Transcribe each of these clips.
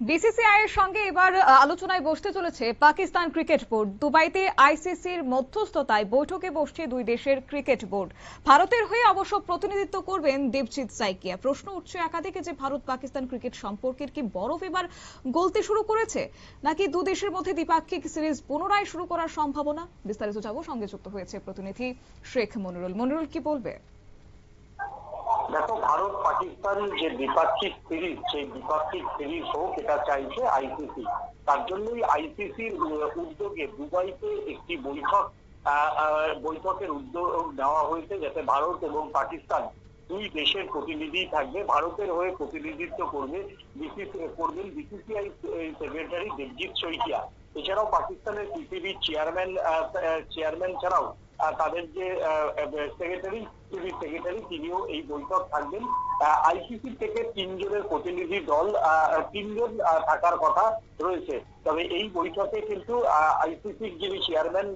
BCCI এর সঙ্গে এবার আলোচনায় বসতে চলেছে পাকিস্তান ক্রিকেট বোর্ড। দুবাইতে আইসিসির মধ্যস্থতায় বৈঠকে বসছে দুই দেশের ক্রিকেট বোর্ড। ভারতের হয়ে অবশ্য প্রতিনিধিত্ব করবেন দেবজিৎ সাইকিয়া। প্রশ্ন উঠছে একাধিকে যে ভারত পাকিস্তান ক্রিকেট সম্পর্কের কি বরফ এবার গলতে শুরু করেছে, নাকি দু দেশের মধ্যে দ্বিপাক্ষিক সিরিজ পুনরায় শুরু করার সম্ভাবনা? বিস্তারিত যাব সঙ্গে যুক্ত হয়েছে প্রতিনিধি শেখ মনিরুল। মনিরুল, কি বলবে? দেখো, ভারত, পাকিস্তান যে দ্বিপাক্ষিক সিরিজ, সেই দ্বিপাক্ষিক সিরিজ হোক, এটা চাইছে আইসিসি তার জন্যই আইসিসির উদ্যোগে দুবাইতে একটি বৈঠক বৈঠকের উদ্যোগ নেওয়া হয়েছে, যাতে ভারত এবং পাকিস্তান দুই দেশের প্রতিনিধি থাকবে। ভারতের হয়ে প্রতিনিধিত্ব করবে করবেন বিসিসিআই সেক্রেটারি দেবজিৎ শইকিয়া। এছাড়াও পাকিস্তানের পিসিবি চেয়ারম্যান চেয়ারম্যান ছাড়াও তাদের যে সেক্রেটারি পিসিবি সেক্রেটারি তিনিও এই বৈঠক থাকবেন। আইসিসি থেকে তিনজনের প্রতিনিধি দল তিনজন থাকার কথা রয়েছে। তবে এই বৈঠকে কিন্তু আইসিসির যিনি চেয়ারম্যান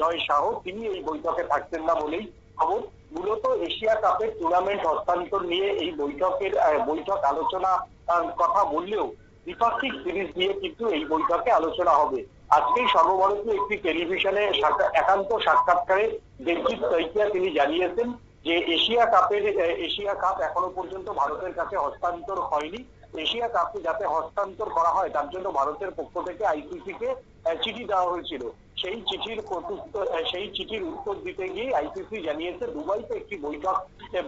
জয় শাহ তিনি এই বৈঠকে থাকতেন না বলেই খবর। মূলত এশিয়া কাপের টুর্নামেন্ট হস্তান্তর নিয়ে এই বৈঠকের বৈঠক আলোচনা কথা বললেও দ্বিপাক্ষিক সিরিজ নিয়ে কিন্তু এই বৈঠকে আলোচনা হবে। আজকেই সর্বভারতীয় একটি টেলিভিশনে একান্ত সাক্ষাৎকারে দেবজিৎ সৈকিয়া তিনি জানিয়েছেন যে এশিয়া কাপের, এশিয়া কাপ এখনও পর্যন্ত ভারতের কাছে হস্তান্তর হয়নি। এশিয়া কাপকে যাতে হস্তান্তর করা হয়, তার জন্য ভারতের পক্ষ থেকে আইসিসি কে চিঠি দেওয়া হয়েছিল। সেই চিঠির সেই চিঠির উত্তর দিতে গিয়ে আইসিসি জানিয়েছে। দুবাইতে একটি বৈঠক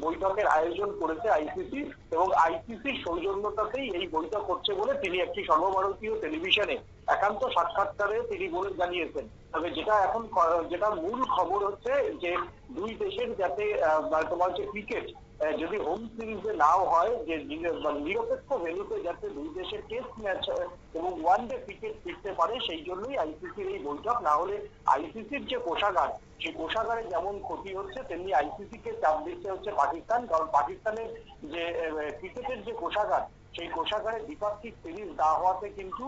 বৈঠকের আয়োজন করেছে আইসিসি এবং আইসিসি সৌজন্যতাতেই এই বৈঠক করছে বলে তিনি একটি সর্বভারতীয় টেলিভিশনে একান্ত সাক্ষাৎকারে তিনি বলে জানিয়েছেন। তবে যেটা এখন যেটা মূল খবর হচ্ছে যে দুই দেশের যাতে তোমার হচ্ছে ক্রিকেট যদি হোম সিরিজে নাও হয়, যে নিরপেক্ষ ভেন্যুতে যাতে দুই দেশের টেস্ট ম্যাচ এবং ওয়ান ডে ক্রিকেট ফিরতে পারে, সেই জন্যই আইসিসির এই বৈঠক না হলে আইসিসির যে কোষাগার, সেই কোষাগারে যেমন ক্ষতি হচ্ছে, তেমনি আইসিসি কে চাপ দিচ্ছে হচ্ছে পাকিস্তান। কারণ পাকিস্তানের যে ক্রিকেটের যে কোষাগার, সেই কোষাগারে দ্বিপাক্ষিক সিরিজ না হওয়াতে কিন্তু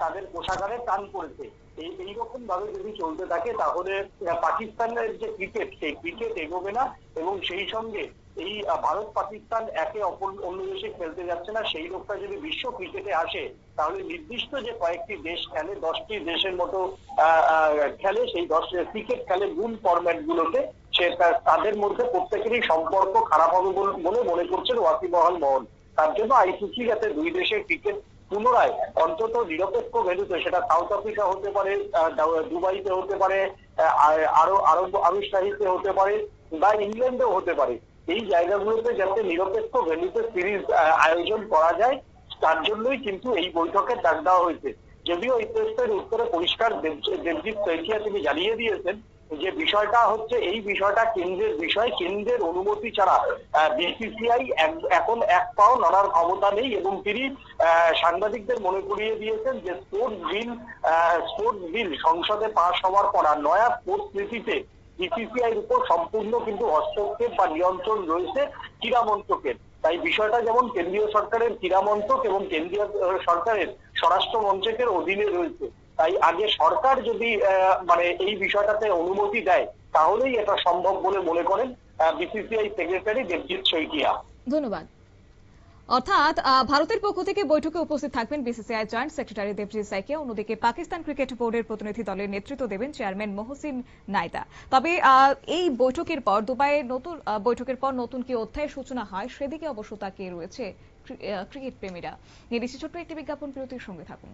তাদের কোষাগারে টান পড়েছে। এই এইরকম ভাবে যদি চলতে থাকে, তাহলে পাকিস্তানের যে ক্রিকেট, সেই ক্রিকেট এগোবে না। এবং সেই সঙ্গে এই ভারত, পাকিস্তান একে অপর অন্য দেশে খেলতে যাচ্ছে না। সেই লোকটা যদি বিশ্ব ক্রিকেটে আসে, তাহলে নির্দিষ্ট যে কয়েকটি দেশ খেলে, দশটি দেশের মতো খেলে, সেই দশ ক্রিকেট খেলে মূল ফরম্যাট গুলোতে সে তাদের মধ্যে প্রত্যেকেরই সম্পর্ক খারাপ হবে বলে- মনে করছেন ওয়াসিমহল মোহন। তার জন্য আইসিসি যাতে দুই দেশের ক্রিকেট পুনরায় অন্তত নিরপেক্ষ ভেন্যুতে, সেটা সাউথ আফ্রিকা হতে পারে দুবাইতে হতে পারে আরও আরব আমিষাহিতে হতে পারে, বা ইংল্যান্ডেও হতে পারে। এই জায়গাগুলোতে যাতে নিরপেক্ষ ভেন্যুতে সিরিজ আয়োজন করা যায়, তার জন্যই কিন্তু এই বৈঠকের ডাক দেওয়া হয়েছে। যদিও এই প্রশ্নের উত্তরে পরিষ্কার দেবজিৎ শইকিয়া তিনি জানিয়ে দিয়েছেন যে বিষয়টা হচ্ছে, এই বিষয়টা কেন্দ্রের বিষয়, কেন্দ্রের অনুমতি ছাড়া বিসিসিআই এখন এক পাও নড়ার ক্ষমতা নেই এবং তিনি সাংবাদিকদের মনে করিয়ে দিয়েছেন যে স্পোর্টস বিল স্পোর্টস বিল সংসদে পাশ হওয়ার পর আর নয়া স্পোর্টস নীতিতে বিসিসিআই উপর সম্পূর্ণ কিন্তু হস্তক্ষেপ বা নিয়ন্ত্রণ রয়েছে ক্রীড়া মন্ত্রকের। তাই বিষয়টা যেমন কেন্দ্রীয় সরকারের ক্রীড়া মন্ত্রক এবং কেন্দ্রীয় সরকারের স্বরাষ্ট্র মন্ত্রকের অধীনে রয়েছে। তাই আগে সরকার যদি মানে এই বিষয়টাতে অনুমতি দেয়, তাহলেই এটা সম্ভব বলে মনে করেন বিসিসিআই সেক্রেটারি দেবজিৎ শইকিয়া। ধন্যবাদ। অর্থাৎ ভারতের পক্ষ থেকে বৈঠকে উপস্থিত থাকবেন BCCI joint secretary Debajit Saikia অন্যদিকে পাকিস্তান ক্রিকেট বোর্ডের প্রতিনিধি দলের নেতৃত্ব দেবেন চেয়ারম্যান মহসিন নাইদা তবে এই বৈঠকের পর, দুবাইয়ে নতুন বৈঠকের পর নতুন কি অধ্যায়ের সূচনা হয়, সেদিকে অবশ্য তাকিয়ে রয়েছে ক্রিকেট প্রেমীরা। নিয়ে ছোট্ট একটি বিজ্ঞাপন বিরতির সঙ্গে থাকুন।